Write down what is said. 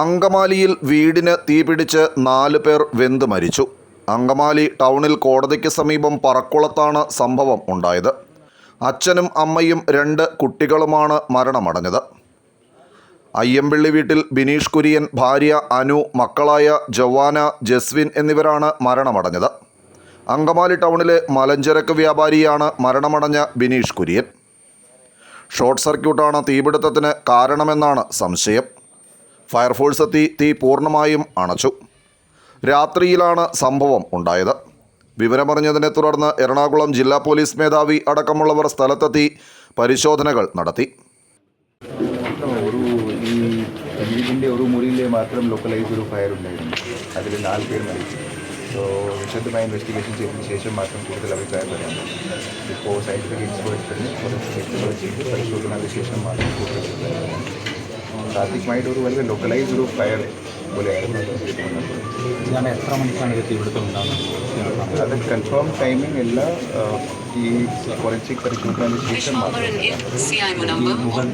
അങ്കമാലിയിൽ വീടിന് തീപിടിച്ച് നാല് പേർ വെന്ത് മരിച്ചു. അങ്കമാലി ടൗണിൽ കോടതിക്ക് സമീപം പറക്കുളത്താണ് സംഭവം ഉണ്ടായത്. അച്ഛനും അമ്മയും രണ്ട് കുട്ടികളുമാണ് മരണമടഞ്ഞത്. അയ്യമ്പള്ളി വീട്ടിൽ ബിനീഷ് കുര്യൻ ഭാര്യ അനു മക്കളായ ജവാന ജസ്വിൻ എന്നിവരാണ് മരണമടഞ്ഞത്. അങ്കമാലി ടൗണിലെ മലഞ്ചരക്ക് വ്യാപാരിയാണ് മരണമടഞ്ഞ ബിനീഷ് കുര്യൻ. ഷോർട്ട് സർക്യൂട്ടാണ് തീപിടുത്തത്തിന് കാരണമെന്നാണ് സംശയം. ഫയർഫോഴ്സ് എത്തി തീ പൂർണമായും അണച്ചു. രാത്രിയിലാണ് സംഭവം ഉണ്ടായത്. വിവരമറിഞ്ഞതിനെ തുടർന്ന് എറണാകുളം ജില്ലാ പോലീസ് മേധാവി അടക്കമുള്ളവർ സ്ഥലത്തെത്തി പരിശോധനകൾ നടത്തി. വീടിന്റെ ഒരു മുറിയിലെ മാത്രം ലൊക്കലൈസ് ഒരു ഫയർ ഉണ്ടായിരുന്നു. അതിൽ നാല് പേർ മരിച്ചു. സോ വിശദമായ ഇൻവെസ്റ്റിഗേഷൻ ചെയ്തതിന് ശേഷം മാത്രം കൂടുതൽ അഭിപ്രായം പറ്റും. ഇപ്പോൾ സയന്റിഫിക് എക്സ്പേർട്സിന് ഫോറൻസിക് എക്സ്പേർട്ട് ചെയ്ത് പരിശോധനയ്ക്ക് ശേഷം മാത്രം കൂടുതൽ അഭിപ്രായം മൈഡ് ഒരു വലിയ ലൊക്കലൈസ്ഡ് ഒരു ഫയർ പോലെയായിരുന്നു എത്ര മണിക്കാണ് ഇത് തീപിടുത്തം ഉണ്ടാകുന്നത്? അത് കൺഫേം ടൈമിംഗ് എല്ലാ ഈ ഫോറൻസിക് പരിശോധനയ്ക്ക് ശേഷം മാത്രം